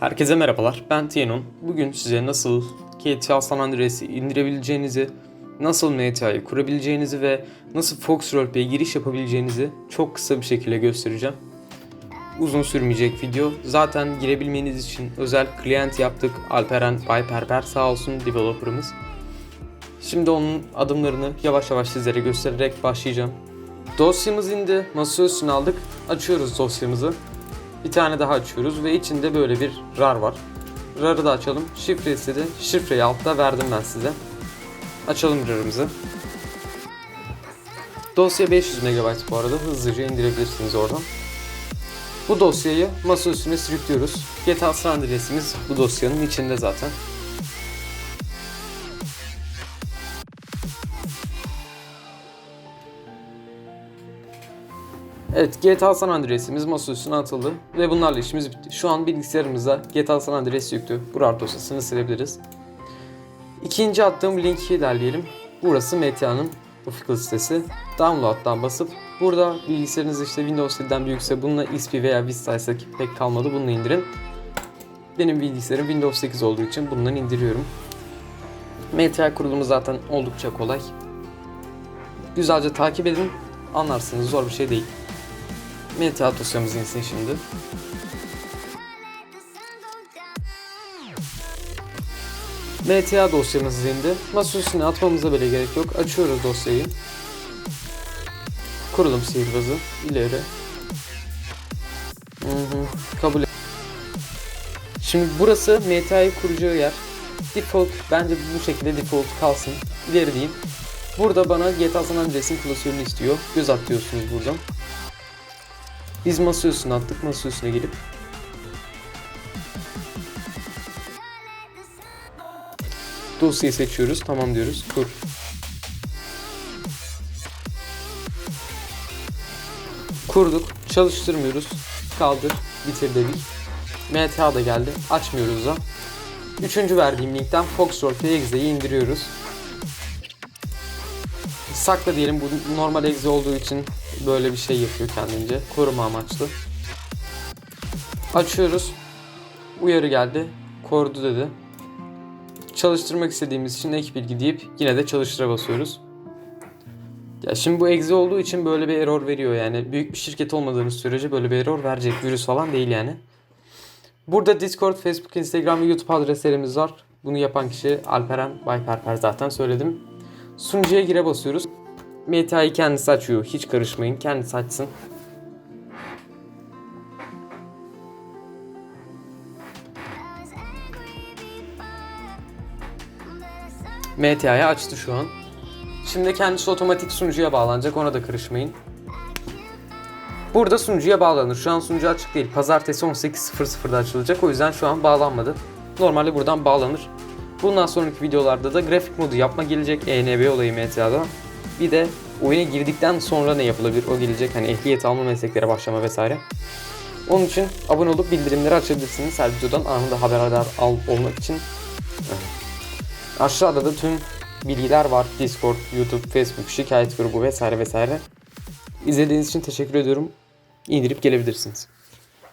Herkese merhabalar, ben Tienon. Bugün size nasıl GTA San Andreas'ı indirebileceğinizi, nasıl MTA'yı kurabileceğinizi ve nasıl Fox Roleplay'e giriş yapabileceğinizi çok kısa bir şekilde göstereceğim. Uzun sürmeyecek video. Zaten girebilmeniz için özel client yaptık. Alperen Bayperper sağ olsun developer'ımız. Şimdi onun adımlarını yavaş yavaş sizlere göstererek başlayacağım. Dosyamız indi, masa üstüne aldık. Açıyoruz dosyamızı. Bir tane daha açıyoruz ve içinde böyle bir RAR var. RAR'ı da açalım. Şifresi de şifreyi altta verdim ben size. Açalım RAR'ımızı. Dosya 500 MB bu arada hızlıca indirebilirsiniz oradan. Bu dosyayı masa üstüne sürüklüyoruz. GTA San Andreas'imiz bu dosyanın içinde zaten. Evet GTA San Andreas'imiz masa üstüne atıldı ve bunlarla işimiz bitti. Şu an bilgisayarımıza GTA San Andreas yüklü. Bu RAR dosyasını silebiliriz. İkinci attığım linki derleyelim. Burası MTA'nın official sitesi. Download'dan basıp burada bilgisayarınız işte Windows 7'den büyükse bununla XP veya Vista ise pek kalmadı bununla indirin. Benim bilgisayarım Windows 8 olduğu için bundan indiriyorum. MTA kurulumu zaten oldukça kolay. Güzelce takip edin. Anlarsınız zor bir şey değil. MTA dosyamız insin şimdi. MTA dosyamız indi. Masa üstüne atmamıza bile gerek yok. Açıyoruz dosyayı. Kurulum sihirbazı. ileri. Hı hı. Kabul et. Şimdi burası MTA'yı kuracağı yer. Default bence bu şekilde default kalsın. İleri diyeyim. Burada bana GTA San Andreas'in klasörünü istiyor. Göz at diyorsunuz buradan. Biz masa attık. Masa üstüne gelip dosyayı seçiyoruz. Tamam diyoruz. Kur. Kurduk. Çalıştırmıyoruz. Kaldır. Bitir dedik. MTA da geldi. Açmıyoruz da. Üçüncü verdiğim linkten Foxtrot.exe'yi indiriyoruz. Sakla diyelim bu normal exe olduğu için böyle bir şey yapıyor kendince. Koruma amaçlı. Açıyoruz. Uyarı geldi. Korudu dedi. Çalıştırmak istediğimiz için ek bilgi deyip yine de çalıştıra basıyoruz. Ya şimdi bu exe olduğu için böyle bir error veriyor yani. Büyük bir şirket olmadığınız sürece böyle bir error verecek. Virüs falan değil yani. Burada Discord, Facebook, Instagram ve YouTube adreslerimiz var. Bunu yapan kişi Alperen Bayperper zaten söyledim. Sunucuya gire basıyoruz. MTA'yı kendisi açıyor. Hiç karışmayın. Kendisi açsın. MTA'yı açtı şu an. Şimdi kendisi otomatik sunucuya bağlanacak. Ona da karışmayın. Burada sunucuya bağlanır. Şu an sunucu açık değil. Pazartesi 18.00'da açılacak. O yüzden şu an bağlanmadı. Normalde buradan bağlanır. Bundan sonraki videolarda da grafik modu yapma gelecek. ENB olayı MTA'da. Bir de oyuna girdikten sonra ne yapılabilir o gelecek. Hani ehliyet alma mesleklere başlama vesaire. Onun için abone olup bildirimleri açabilirsiniz. Her videodan anında haberdar al olmak için. Aşağıda da tüm bilgiler var. Discord, YouTube, Facebook, şikayet grubu vesaire vesaire. İzlediğiniz için teşekkür ediyorum. İndirip gelebilirsiniz.